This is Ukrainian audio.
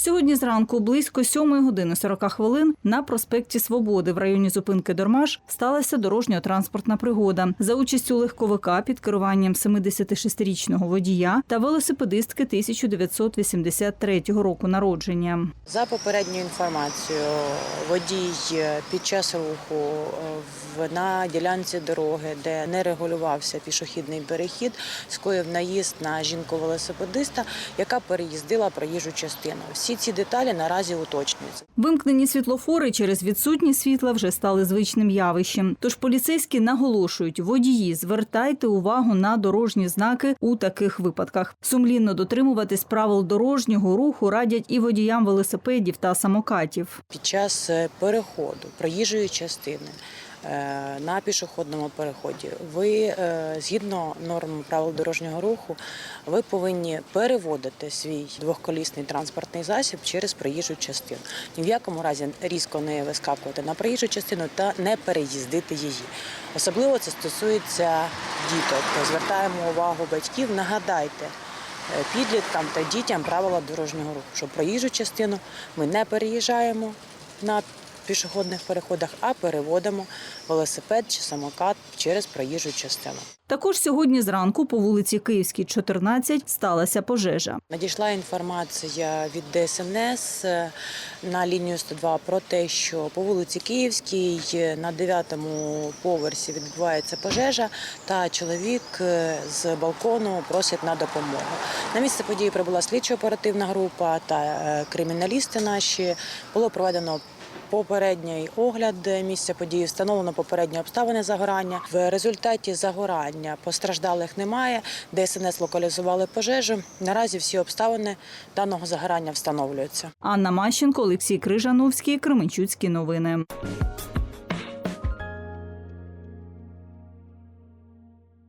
Сьогодні зранку близько 7 години 40 хвилин на проспекті Свободи в районі зупинки Дормаш сталася дорожньо-транспортна пригода за участю легковика під керуванням 76-річного водія та велосипедистки 1983 року народження. За попередньою інформацією, водій е, під час руху е, на ділянці дороги, де не регулювався пішохідний перехід, скоїв наїзд на жінку-велосипедиста, яка переїздила проїжджу частину. Всі ці деталі наразі уточнюються. Вимкнені світлофори через відсутність світла вже стали звичним явищем. Тож поліцейські наголошують, водії, звертайте увагу на дорожні знаки у таких випадках. Сумлінно дотримуватись правил дорожнього руху радять і водіям велосипедів та самокатів. Під час е, переходу проїжджої частини на пішохідному переході, ви е, згідно норм правил дорожнього руху, ви повинні переводити свій двохколісний транспортний засіб через проїжджу частину. Ні в якому разі різко не вискакувати на проїжджу частину та не переїздити її. Особливо це стосується діток. Звертаємо увагу батьків. Нагадайте е, підліткам та дітям правила дорожнього руху, що проїжджу частину ми не переїжджаємо на пішохідних переходах, а переводимо велосипед чи самокат через проїжджу частину. Також сьогодні зранку по вулиці Київській, 14, сталася пожежа. Надійшла інформація від ДСНС е, на лінію 102 про те, що по вулиці Київській е, на 9-му поверсі відбувається пожежа, та чоловік е, з балкону просить на допомогу. На місце події прибула слідчо-оперативна група та криміналісти наші. Було проведено Попередній огляд місця події встановлено попередні обставини загорання. В результаті загорання постраждалих немає. ДСНС локалізували пожежу. Наразі всі обставини даного загорання встановлюються. Анна Мащенко, Олексій Крижановський, Кременчуцькі новини.